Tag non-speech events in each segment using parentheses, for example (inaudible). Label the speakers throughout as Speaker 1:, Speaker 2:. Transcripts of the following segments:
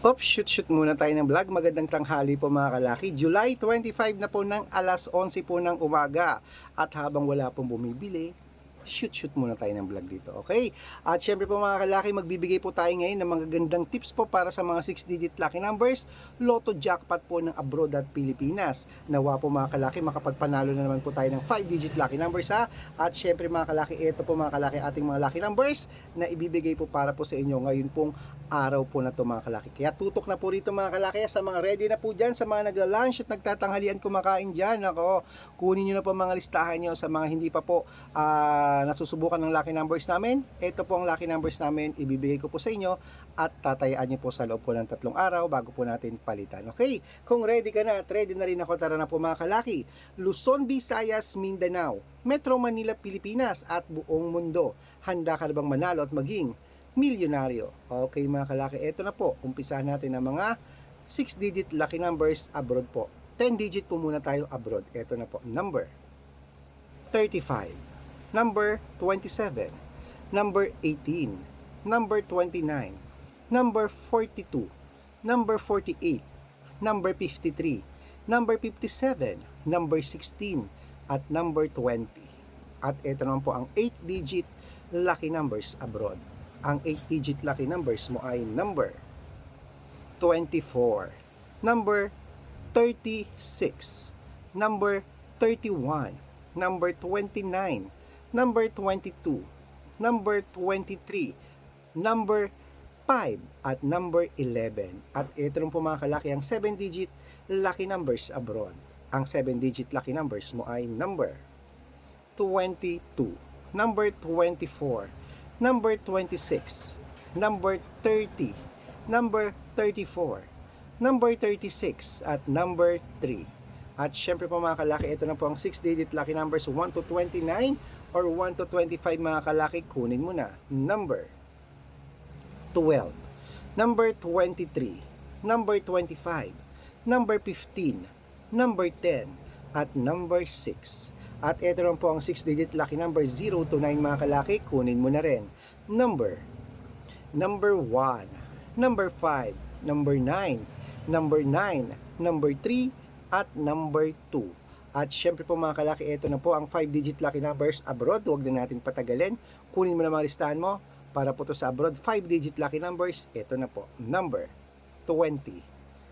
Speaker 1: Oops, shoot shoot muna tayo ng vlog. Magandang tanghali po mga kalaki. July 25 na po ng alas 11 po ng umaga. At habang wala pong bumibili, shoot shoot muna tayo ng vlog dito. Okay? At syempre po mga kalaki, magbibigay po tayo ngayon ng mga gandang tips po para sa mga 6-digit lucky numbers, Lotto Jackpot po ng abroad at Pilipinas. Nawa po mga kalaki, makapagpanalo na naman po tayo ng 5-digit lucky numbers ha. At syempre mga kalaki, ito po mga kalaki ating mga lucky numbers na ibibigay po para po sa inyo ngayon pong araw po na to mga kalaki. Kaya tutok na po rito mga kalaki sa mga ready na po dyan, sa mga nagla-lunch at nagtatanghalian kumakain dyan. Ako, kunin nyo na po mga listahan nyo sa mga hindi pa po ah, nasusubukan ng lucky numbers namin. Ito po ang lucky numbers namin, ibibigay ko po sa inyo at tatayaan nyo po sa loob po ng tatlong araw bago po natin palitan. Okay? Kung ready ka na at ready na rin ako, tara na po mga kalaki. Luzon, Visayas, Mindanao, Metro Manila, Pilipinas at buong mundo. Handa ka na bang manalo at maging milyonaryo? Okay mga kalaki, ito na po. Umpisahan natin ang mga 6-digit lucky numbers abroad po. 10-digit po muna tayo abroad. Ito na po. Number 35. Number 27. Number 18. Number 29. Number 42. Number 48. Number 53. Number 57. Number 16. At number 20. At ito naman po ang 8-digit lucky numbers abroad. Ang 8-digit lucky numbers mo ay number 24, number 36, number 31, number 29, number 22, number 23, number 5, at number 11. At ito rin po mga kalaki ang 7-digit lucky numbers abroad. Ang 7-digit lucky numbers mo ay number 22, number 24, number 26, number 30, number 34, number 36, at number 3. At syempre po mga kalaki, ito na po ang 6-digit lucky numbers 1 to 29 or 1 to 25 mga kalaki, kunin mo na. Number 12, number 23, number 25, number 15, number 10, at number 6. At ito rin po ang 6-digit lucky number 0 to 9 mga kalaki, kunin mo na rin. Number, number 1, number 5, number 9, number 9, number 3, at number 2. At syempre po mga kalaki, ito na po ang 5-digit lucky numbers abroad. Huwag na natin patagalin. Kunin mo na mga listahan mo para po to sa abroad. 5-digit lucky numbers, ito na po. Number 20,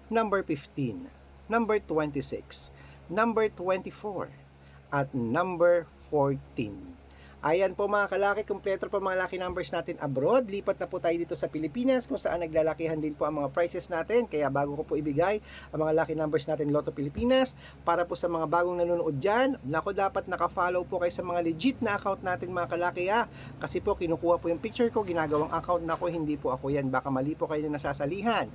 Speaker 1: number 15, number 26, number 24, at number 14. Ayan po mga kalaki, kumpleto po mga lucky numbers natin abroad. Lipat na po tayo dito sa Pilipinas kung saan naglalakihan din po ang mga prices natin. Kaya bago ko po ibigay ang mga lucky numbers natin Lotto Pilipinas, para po sa mga bagong nanonood dyan, nako dapat naka-follow po kayo sa mga legit na account natin mga kalaki ha. Kasi po kinukuha po yung picture ko, ginagawang account na ko, hindi po ako yan. Baka mali po kayo na nasasalihan.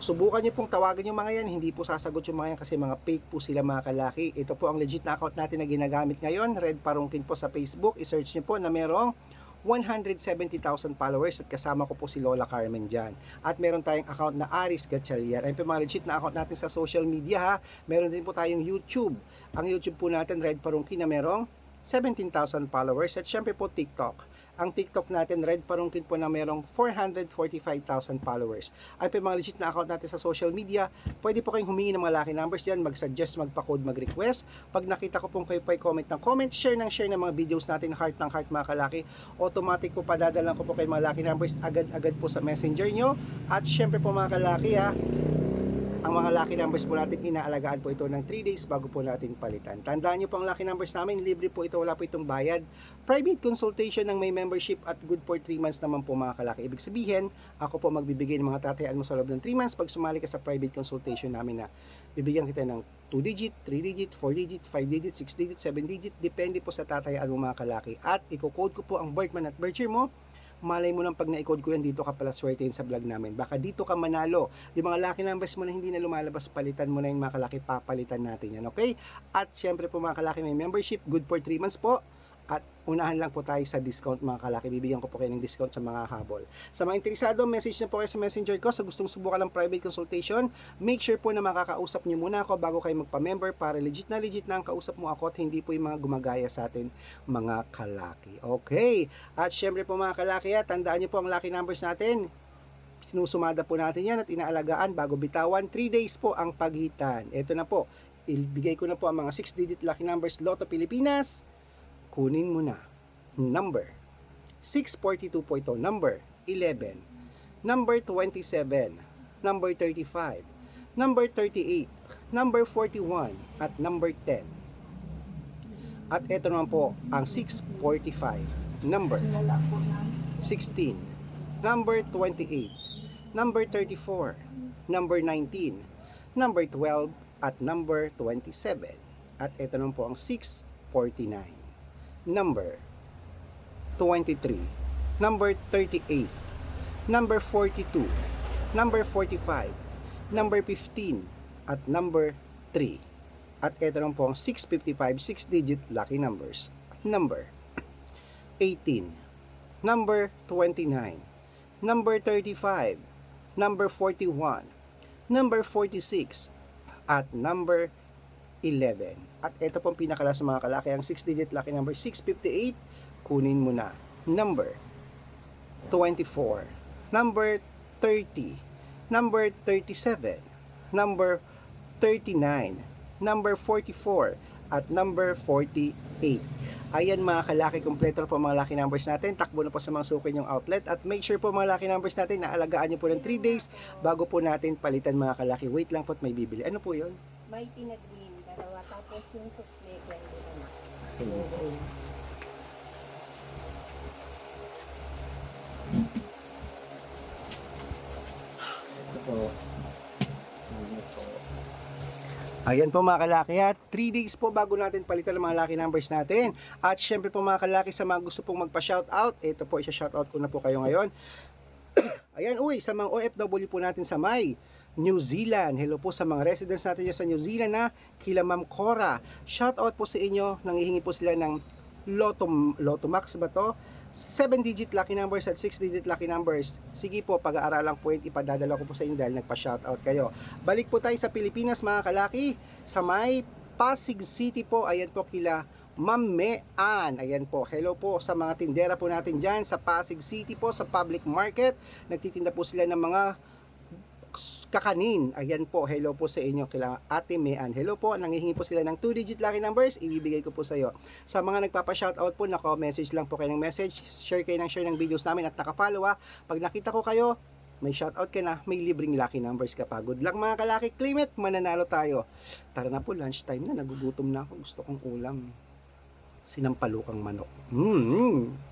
Speaker 1: Subukan niyo pong tawagan yung mga yan, hindi po sasagot yung mga yan kasi mga fake po sila mga kalaki. Ito po ang legit na account natin na ginagamit ngayon, Red Parungkin po sa Facebook. I-search niyo po na merong 170,000 followers at kasama ko po si Lola Carmen dyan. At meron tayong account na Aris Gatchalian. Ayun po mga legit na account natin sa social media ha. Meron din po tayong YouTube. Ang YouTube po natin, Red Parungkin na merong 17,000 followers at syempre po TikTok. Ang TikTok natin, Red Parungkin po na merong 445,000 followers. Ay po yung mga legit na account natin sa social media. Pwede po kayong humingi ng mga lucky numbers yan, mag-suggest, magpa-code, mag-request. Pag nakita ko pong kayo po ay comment ng comment, share ng share ng mga videos natin, heart ng heart mga kalaki. Automatic po padadalan ko po kayo mga lucky numbers agad-agad po sa messenger nyo. At syempre po mga kalaki ha, ang mga lucky numbers po natin, inaalagaan po ito ng 3 days bago po natin palitan. Tandaan nyo po ang lucky numbers namin, libre po ito, wala po itong bayad. Private consultation ng may membership at good for 3 months naman po mga kalaki. Ibig sabihin, ako po magbibigay ng mga tatayaan mo sa loob ng 3 months pag sumali ka sa private consultation namin na bibigyan kita ng 2 digit, 3 digit, 4 digit, 5 digit, 6 digit, 7 digit, depende po sa tatayaan mo mga kalaki. At i-code ko po ang birth at birth mo, malay mo lang pag na-code ko yan, dito ka pala swertein sa vlog namin. Baka dito ka manalo. Yung mga lucky numbers mo na hindi na lumalabas, palitan mo na yung mga kalaki, papalitan natin yan, okay? At syempre po mga kalaki, may membership, good for 3 months po. Unahan lang po tayo sa discount mga kalaki. Bibigyan ko po kayo ng discount sa mga habol. Sa mga interesado, message na po kayo sa messenger ko. Sa gustong subukan ng private consultation, make sure po na makakausap niyo muna ako bago kayo magpa-member para legit na legit na ang kausap mo ako at hindi po yung mga gumagaya sa atin mga kalaki. Okay. At syempre po mga kalaki, ha, tandaan niyo po ang lucky numbers natin. Sinusumada po natin yan at inaalagaan bago bitawan. 3 days po ang pagitan. Ito na po. Ibigay ko na po ang mga 6-digit lucky numbers Lotto Pilipinas. Kunin mo na. Number 642 po ito. Number 11. Number 27. Number 35. Number 38. Number 41. At number 10. At ito naman po ang 645. Number 16. Number 28. Number 34. Number 19. Number 12. At number 27. At ito naman po ang 649. Number 23. Number 38. Number 42. Number 45. Number 15. At number 3. At ito naman po ang 655 6-digit lucky numbers. Number 18. Number 29. Number 35. Number 41. Number 46. At number 11. At ito pong pinakala sa mga kalaki, ang 6-digit lucky number 658. Kunin mo na. Number 24. Number 30. Number 37. Number 39. Number 44. At number 48. Ayan mga kalaki, kompleto po mga lucky numbers natin. Takbo na po sa mga suki yung outlet. At make sure po mga lucky numbers natin na alagaan nyo po ng 3 days bago po natin palitan mga kalaki. Wait lang po at may bibili. Ano po yun?
Speaker 2: Mighty na. Tapos yung sukle, 20 na max.
Speaker 1: Ito po. Ayan po mga kalaki ha, 3 days po bago natin palitan ang mga lucky numbers natin. At syempre po mga kalaki sa mga gusto pong magpa-shoutout, ito po isa-shoutout ko na po kayo ngayon. (coughs) Ayan, uy, sa mga OFW po natin sa May, New Zealand. Hello po sa mga residents natin dyan sa New Zealand na kila Ma'am Cora. Shoutout po sa inyo, nangihingi po sila ng Lotto, Lotto Max ba to? 7-digit lucky numbers at 6-digit lucky numbers. Sige po, pag-aaralan po yun, ipadadala ko po sa inyo dahil nagpa-shoutout kayo. Balik po tayo sa Pilipinas mga kalaki, sa may Pasig City po, ayan po kila Ma'am Mean. Ayan po, hello po sa mga tindera po natin dyan sa Pasig City po, sa public market. Nagtitinda po sila ng mga kakanin. Ayan po, hello po sa inyo kila Ate Mean. Hello po, nangihingi po sila ng 2-digit lucky numbers, ibibigay ko po sa iyo. Sa mga nagpapa-shoutout po, nako-message lang po kayo ng message, share kayo ng share ng videos namin at naka-follow ha. Pag nakita ko kayo, may shoutout ka na, may libreng lucky numbers ka pa. Good luck mga kalaki, claim it, mananalo tayo. Tara na po, lunchtime na, nagugutom na ako, gusto kong ulam. Sinampalukang manok. Mm.